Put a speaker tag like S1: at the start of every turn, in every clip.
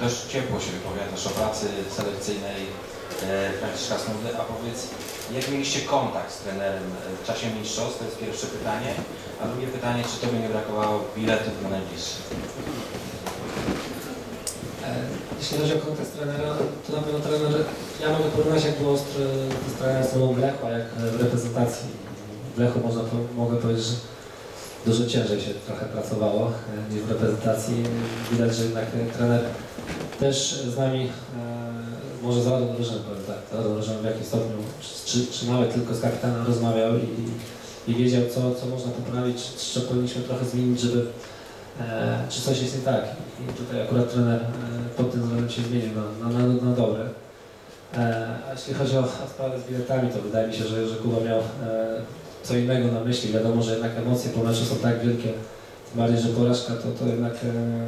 S1: Dość ciepło się wypowiadasz o pracy selekcyjnej e, Franciszka Smudy, a powiedz, jak mieliście kontakt z trenerem e, w czasie mistrzostw? To jest pierwsze pytanie. A drugie pytanie, czy Tobie nie brakowało biletów na najbliższy?
S2: E, Jeśli chodzi o kontakt trenera, to na pewno trener, ja mogę porównać jak było z, tre- z trenerem a jak w reprezentacji. W Lechu można, mogę powiedzieć, że dużo ciężej się trochę pracowało e, niż w reprezentacji. Widać, że jednak trener też z nami, e, może za Drużyny, powiem tak, w jakimś stopniu, czy, czy nawet tylko z kapitanem rozmawiał i, i wiedział, co, co można poprawić, co powinniśmy trochę zmienić, żeby e, czy coś jest nie tak. I tutaj akurat trener e, pod tym względem się zmienił na, na, na, na dobre. E, a jeśli chodzi o, o sprawę z biletami, to wydaje mi się, że, że Kuba miał e, co innego na myśli. Wiadomo, że jednak emocje po meczu są tak wielkie, tym bardziej, że porażka to, to jednak e,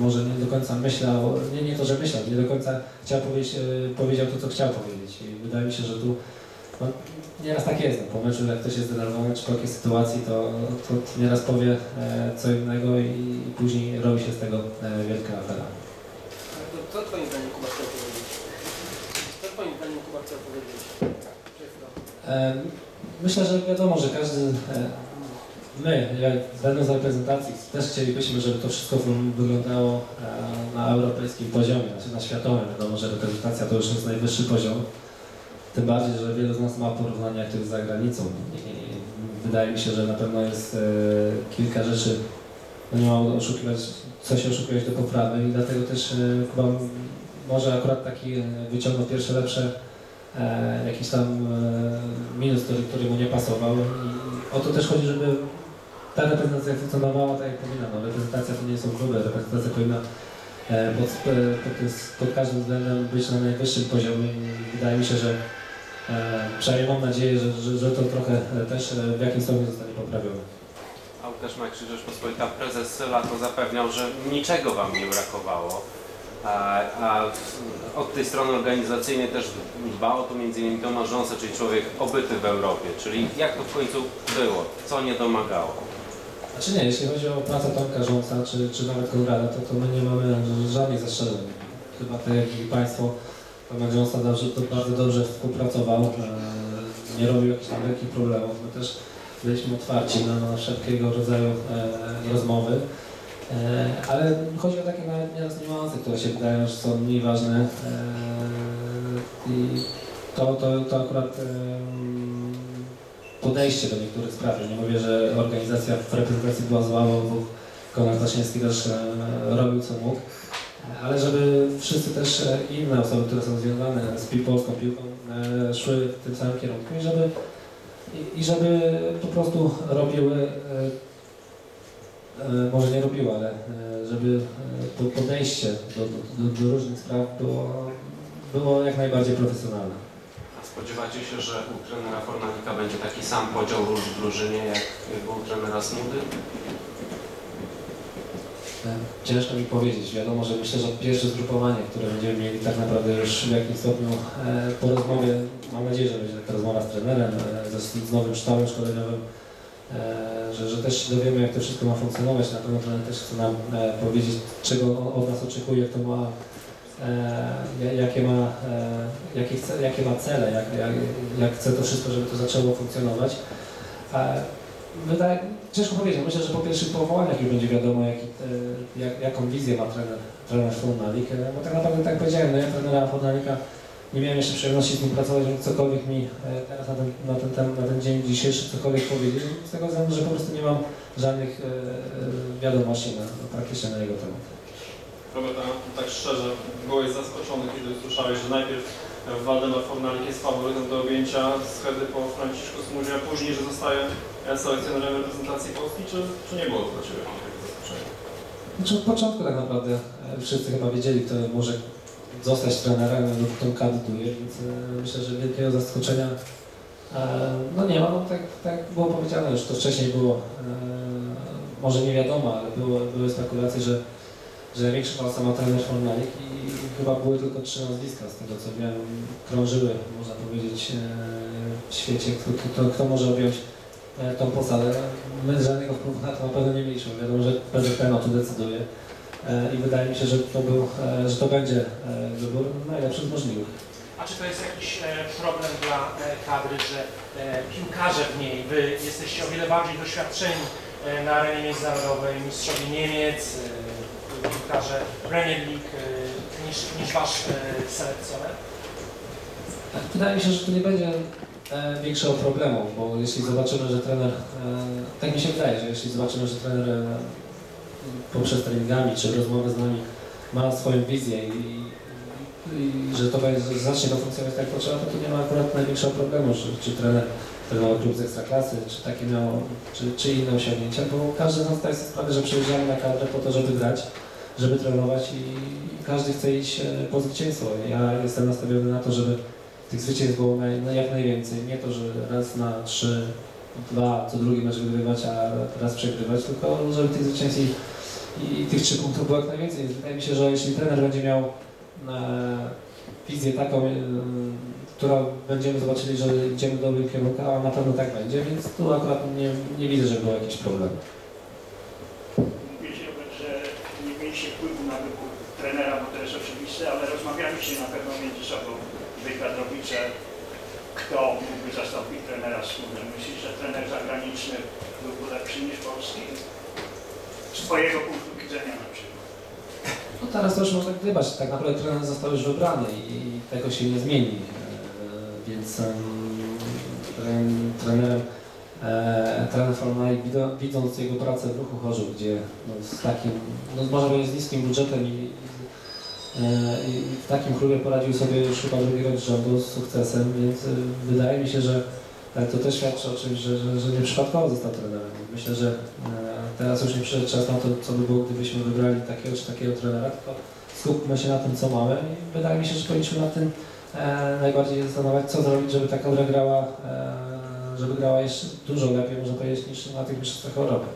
S2: może nie do końca myślał, nie, nie to, że myślał, nie do końca chciał powiedzieć, e, powiedział to, co chciał powiedzieć. I wydaje mi się, że tu no, nieraz tak jest. No, po meczu, jak ktoś jest zdenerwowany czy po jakiejś sytuacji, to, to nieraz powie e, co innego i, i później robi się z tego e, wielka afera.
S3: To co Twoim zdaniem Kuba chciał powiedzieć? Co Twoim zdaniem Kuba chciał powiedzieć? Przez to.
S2: Myślę, że wiadomo, że każdy, e, my, będąc w reprezentacji, też chcielibyśmy, żeby to wszystko wy- wyglądało e, na europejskim poziomie, znaczy na światowym. Wiadomo, że reprezentacja to już jest najwyższy poziom. Tym bardziej, że wielu z nas ma porównania, jak to jest za granicą. I wydaje mi się, że na pewno jest e, kilka rzeczy, no nie ma oszukiwać, co się oszukiwać do poprawy i dlatego też chyba może akurat taki wyciągnął pierwsze lepsze jakiś tam e, minus, który, który mu nie pasował. I o to też chodzi, żeby ta reprezentacja funkcjonowała tak jak powinna. No, reprezentacja to nie są kluby, reprezentacja powinna e, pod, e, pod, pod każdym względem być na najwyższym poziomie i wydaje mi się, że e, przynajmniej mam nadzieję, że, że, że to trochę e, też e, w jakimś stopniu zostanie poprawione.
S4: Łukasz Majkrzy Rzeczpospolita, prezes Lato zapewniał, że niczego Wam nie brakowało. A, a od tej strony organizacyjnej też dba o to m.in. Tomasz Rząsa, czyli człowiek obyty w Europie. Czyli jak to w końcu było? Co nie domagało?
S2: Znaczy nie, jeśli chodzi o pracę Tomka Rząca, czy, czy nawet Konrada, to, to my nie mamy żadnych zastrzeżeń. Chyba tak jak i Państwo, Tomek dobrze, to bardzo dobrze współpracował, e, nie robił jakichś tam wielkich problemów. My też byliśmy otwarci na, na wszelkiego rodzaju e, rozmowy. E, ale chodzi o takie nieraz niuanse, które się wydają, że są mniej ważne. E, I to, to, to akurat podejście do niektórych spraw. Nie mówię, że organizacja w reprezentacji była zła, bo Konrad Zasieński też e, robił co mógł, ale żeby wszyscy też inne osoby, które są związane z polską piłką szły w tym samym kierunku i żeby, i, żeby po prostu robiły, może nie robiły, ale e, żeby e, to podejście do, do, do, różnych spraw było, było jak najbardziej profesjonalne.
S4: A spodziewacie się, że u trenera Fornalika będzie taki sam podział ról w drużynie, jak był u trenera Smudy?
S2: E, Ciężko mi powiedzieć. Wiadomo, że myślę, że pierwsze zgrupowanie, które będziemy mieli tak naprawdę już w jakimś stopniu e, po rozmowie, mam nadzieję, że będzie taka rozmowa z trenerem, e, z nowym sztabem szkoleniowym, e, że, że też się dowiemy, jak to wszystko ma funkcjonować. Na pewno trener też chce nam e, powiedzieć, czego on od nas oczekuje, jak to ma, e, ja- jakie, ma, e, jakie, chce, jakie ma cele, jak, jak, jak chce to wszystko, żeby to zaczęło funkcjonować. E, Wydaje, ciężko powiedzieć. Myślę, że po pierwszych powołaniach już będzie wiadomo, e, jak, jaką wizję ma trener, trener Fornalik. E, Bo tak naprawdę, tak powiedziałem, no ja trenera nie miałem jeszcze przyjemności z nim pracować, żeby cokolwiek mi e, teraz na ten, na ten, tem- na ten dzień dzisiejszy cokolwiek powiedzieć. Z tego względu, że po prostu nie mam żadnych e, e, wiadomości na, praktycznie na jego temat.
S5: Robert, a tak szczerze, byłeś zaskoczony, kiedy usłyszałeś, że najpierw Waldemar Fornalik jest faworytem do objęcia schedy po Franciszku Smudzie, a później, że zostaje selekcjonerem reprezentacji Polski, czy, czy nie było to dla Ciebie?
S2: Znaczy od początku tak naprawdę wszyscy chyba wiedzieli, kto może zostać trenerem lub kto kandyduje, więc e, myślę, że wielkiego zaskoczenia e, no nie ma, no tak, tak było powiedziane już, to wcześniej było, e, może nie wiadomo, ale było, były spekulacje, że, że największą szansę ma trener Fornalik i chyba były tylko trzy nazwiska z tego co wiem, krążyły, można powiedzieć, w świecie, kto, kto, kto może objąć tą posadę. My żadnego wpływu na to na pewno nie mieliśmy. Wiadomo, że PZPN o tym decyduje. E, i wydaje mi się, że to, był, e, że to będzie e, wybór najlepszy z możliwych.
S6: A czy to jest jakiś problem dla kadry, że piłkarze w niej, wy jesteście o wiele bardziej doświadczeni na arenie międzynarodowej, mistrzowie Niemiec, piłkarze Premier League niż, niż wasz selekcjoner?
S2: Wydaje mi się, że to nie będzie większego problemu, bo jeśli zobaczymy, że trener, tak mi się wydaje, że jeśli zobaczymy, że trener poprzez treningami czy rozmowę z nami ma swoją wizję i, i że to zacznie to funkcjonować tak jak potrzeba, to tu nie ma akurat największego problemu, czy, czy trener trenował klub z ekstraklasy, czy takie miał, czy, czy inne osiągnięcia, bo każdy z nas zdaje sobie sprawę, że przyjeżdżamy na kadrę po to, żeby grać, żeby trenować i, i każdy chce iść e, po zwycięstwo. Ja jestem nastawiony na to, żeby tych zwycięstw było naj, no jak najwięcej. Nie to, że raz na trzy, dwa, co drugi mecz wygrywać, a raz przegrywać, tylko żeby tych zwycięstw i, tych trzy punktów było jak najwięcej. Więc wydaje mi się, że jeśli trener będzie miał e, wizję taką, e, która będziemy zobaczyli, że idziemy w dobrym kierunku, a na pewno tak będzie, więc tu akurat nie, nie widzę, że było jakiś problem.
S7: Wiecie, że nie mieliście wpływu na wybór trenera, bo to jest oczywiste, ale rozmawialiście na pewno między sobą wy kadrowicze, kto mógłby zastąpić trenera Smugę. Myślisz, że trener zagraniczny byłby lepszy niż polski? Z twojego punktu widzenia na przykład.
S2: No teraz to już można gdybać. Tak naprawdę trener został już wybrany i tego się nie zmieni. E, Więc em, tren- trenerem e, trener Fornali widząc jego pracę w ruchu Chorzów, gdzie no, z takim, no, można powiedzieć z niskim budżetem i, e, i w takim klubie poradził sobie już chyba drugi rok rządu z sukcesem, więc wydaje mi się, że to też świadczy o czymś, że, że, że nie przypadkowo został trenerem. Myślę, że teraz już nie przyszedł czas na to, co by było, gdybyśmy wybrali takiego czy takiego trenera, tylko skupmy się na tym, co mamy i wydaje mi się, że powinniśmy nad tym e, najbardziej zastanawiać, co zrobić, żeby ta kadra grała, e, żeby grała jeszcze dużo lepiej, można powiedzieć, niż na tych mistrzostwach Europy.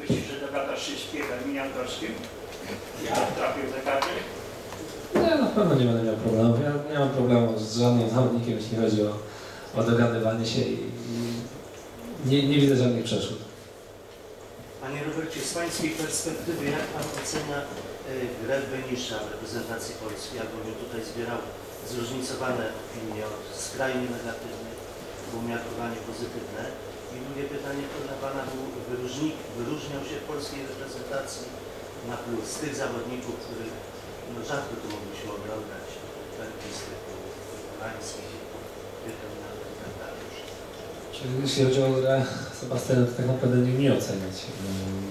S7: Myślisz, że dogadasz się Pierem Jankowskim? Ja trafił do kadry?
S2: Nie, na pewno nie będę miał problemu. Ja nie mam problemu z żadnym zawodnikiem, jeśli chodzi o, o dogadywanie się i, i nie, nie widzę żadnych przeszkód.
S8: Panie Robercie, z Pańskiej perspektywy, jak Pan ocenia e, grę Benisza w reprezentacji Polski, albowiem tutaj zbierał zróżnicowane opinie, od skrajnie negatywnych po umiarkowanie pozytywne. I drugie pytanie, kto dla Pana był wyróżnik, wyróżniał się w polskiej reprezentacji na plus z tych zawodników, których no, rzadko tu mogliśmy oglądać, perkistyków, Polańskich, Wypełnianych i tak dalej.
S2: Czyli Jeśli chodzi o grę Sebastiana, to tak naprawdę nie umie oceniać. Mm,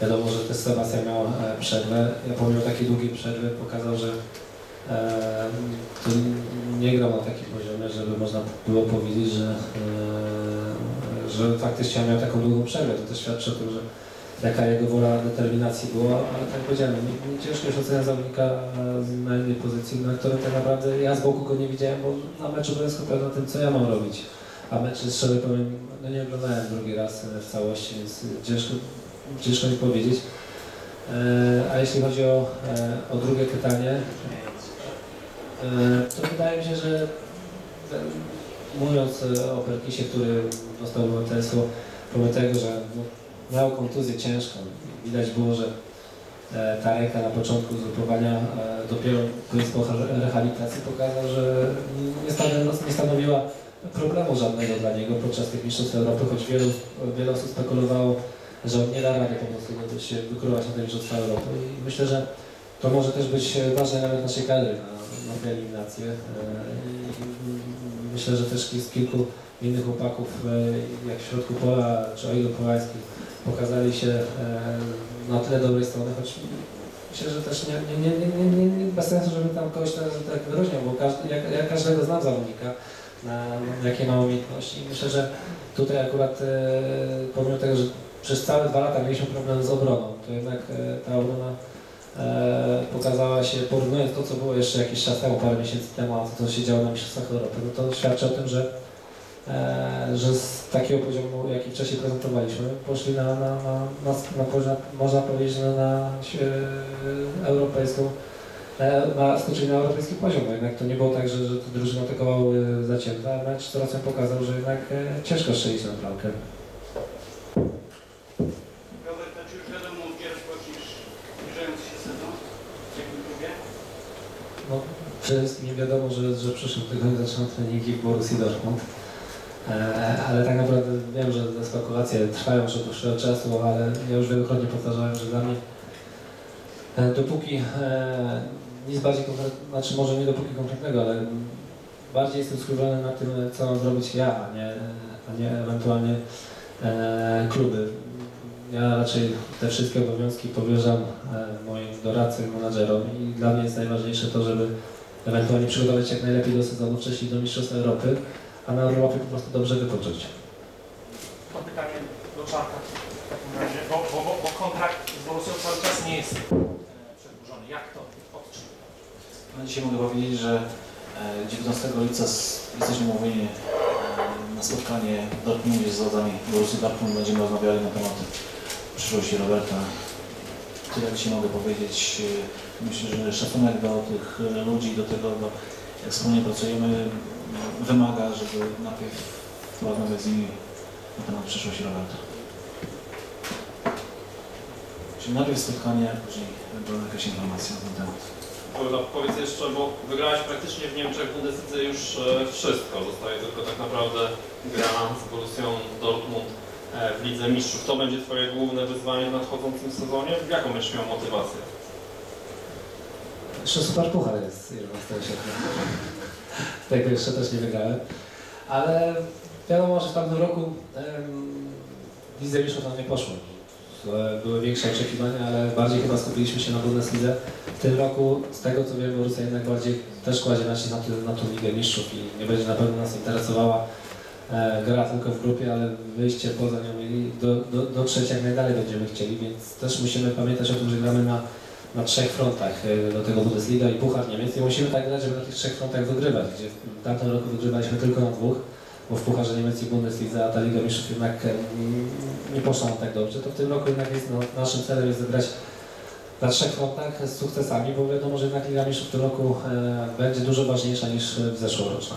S2: Wiadomo, że też Sebastian miał e, przerwę. Ja pomimo takiej długiej przerwy pokazał, że e, to nie grał na takim poziomie, żeby można było powiedzieć, że, e, że faktycznie miał taką długą przerwę. To też świadczy o tym, że jaka jego wola determinacji była, ale tak powiedziałem, nie ciężko jest oceniać zawodnika na innej pozycji, na którym tak naprawdę ja z boku go nie widziałem, bo na meczu byłem skupiony na tym, co ja mam robić. A mecz, szczerze powiem, no nie oglądałem drugi raz w całości, więc ciężko, ciężko mi powiedzieć. E, A jeśli chodzi o, e, o drugie pytanie, e, to wydaje mi się, że mówiąc o Perkisie, który dostał obywatelstwo, pomimo tego, że no, miał kontuzję ciężką, widać było, że ta ręka na początku zgrupowania dopiero po rehabilitacji pokazał, że nie stanowiła problemu żadnego dla niego podczas tych mistrzostw Europy, choć wielu, wiele osób spekulowało, że on nie da rady po prostu się wykrówać na te mistrzostwa Europy i myślę, że to może też być ważny element naszej kadry na, na tę eliminację. E, i Myślę, że też jest kilku innych chłopaków, e, jak w środku pola, czy Ojgo Polański, pokazali się e, na tyle dobrej strony, choć myślę, że też nie, nie, nie, nie, nie, nie bez sensu, żeby tam kogoś tak wyróżniał, bo każdy, ja, ja każdego znam zawodnika, jakie ma umiejętności. Myślę, że tutaj akurat e, pomimo tego, że przez całe dwa lata mieliśmy problem z obroną, to jednak e, ta obrona e, pokazała się, porównując to, co było jeszcze jakiś czas temu, parę miesięcy temu, a to, co się działo na Mistrzostwach Europy, no to świadczy o tym, że, że z takiego poziomu, jaki wcześniej prezentowaliśmy, poszli na, na, na, na, na można powiedzieć, na, na europejską, E, na, skoczyli na europejski poziom. No jednak to nie było tak, że, że te drużyny atakowały e, zacięte, a mecz coraz pokazał, że jednak e, ciężko strzelić na bramkę. No, wszystkim wiadomo, że, że przyszłym tygodniu zaczną treningi w Borussii Dortmund. E, ale tak naprawdę wiem, że te spekulacje trwają już od dłuższego czasu, ale ja już wielokrotnie powtarzałem, że dla mnie dopóki e, nic bardziej konkretnego, znaczy może nie dopóki konkretnego, ale bardziej jestem skupiony na tym, co mam zrobić ja, a nie, a nie ewentualnie e, kluby. Ja raczej te wszystkie obowiązki powierzam e, moim doradcom menadżerom i dla mnie jest najważniejsze to, żeby ewentualnie przygotować się jak najlepiej do sezonu wcześniej do Mistrzostw Europy, a na Europie po prostu dobrze wypocząć.
S6: Do czarka w takim razie, bo, bo, bo, kontrakt z Borussią cały czas nie jest e, przedłużony. Jak to odczytać?
S9: No dzisiaj mogę powiedzieć, że e, 19 lipca s- jesteśmy umówieni e, na spotkanie w Dortmundzie z władzami Borussii Dortmund. Będziemy rozmawiali na temat przyszłości Roberta. Tyle dzisiaj mogę powiedzieć. E, Myślę, że szacunek do tych e, ludzi, do tego, do, jak wspólnie pracujemy, wymaga, żeby najpierw porozmawiać z nimi na temat przyszłości Roberta. Czyli najpierw spotkanie, a później była jakaś informacja na ten temat.
S5: Powiedz jeszcze, bo wygrałeś praktycznie w Niemczech w Bundeslidze już e, wszystko. Zostaje tylko tak naprawdę gra z Borussią Dortmund e, w Lidze Mistrzów. To będzie Twoje główne wyzwanie w nadchodzącym sezonie? Jaką będziesz miał motywację?
S2: Jeszcze super puchar jest 11 sierpnia. Tego jeszcze też nie wygrałem. Ale wiadomo, że w tamtym roku Lidze nam nie poszło. Były większe oczekiwania, ale bardziej chyba skupiliśmy się na Bundeslidze. W tym roku, z tego co wiem, Borussia jednak bardziej też kładzie nacisk na, na Ligę Mistrzów i nie będzie na pewno nas interesowała e, gra tylko w grupie, ale wyjście poza nią i do, do, dotrzeć jak najdalej będziemy chcieli, więc też musimy pamiętać o tym, że gramy na na trzech frontach, e, do tego Bundesliga i Puchar Niemiec i musimy tak grać, żeby na tych trzech frontach wygrywać, gdzie w tamtym roku wygrywaliśmy tylko na dwóch, bo w Pucharze Niemiec i Bundeslidze, a ta Liga Mistrzów jednak nie poszła nam tak dobrze, to w tym roku jednak jest, no, naszym celem jest wygrać na trzech frontach z sukcesami, bo wiadomo, że jednak Liga Mistrzów w tym roku będzie dużo ważniejsza niż w zeszłoroczna.